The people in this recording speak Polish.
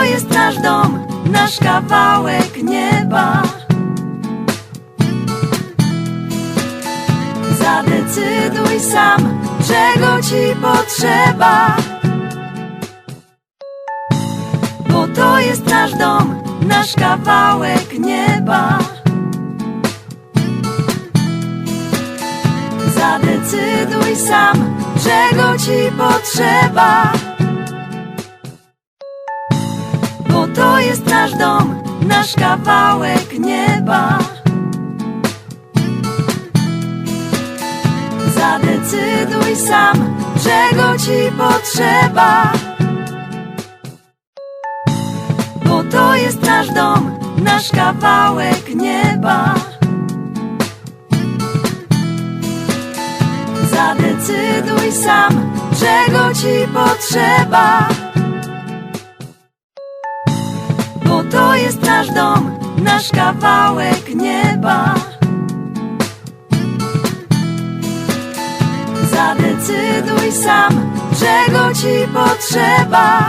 To jest nasz dom, nasz kawałek nieba. Zadecyduj sam, czego ci potrzeba. Bo to jest nasz dom, nasz kawałek nieba. Zadecyduj sam, czego ci potrzeba. to jest nasz dom, nasz kawałek nieba. Zadecyduj sam, czego ci potrzeba. Bo to jest nasz dom, nasz kawałek nieba. Zadecyduj sam, czego ci potrzeba. To jest nasz dom, nasz kawałek nieba. Zadecyduj sam, czego ci potrzeba.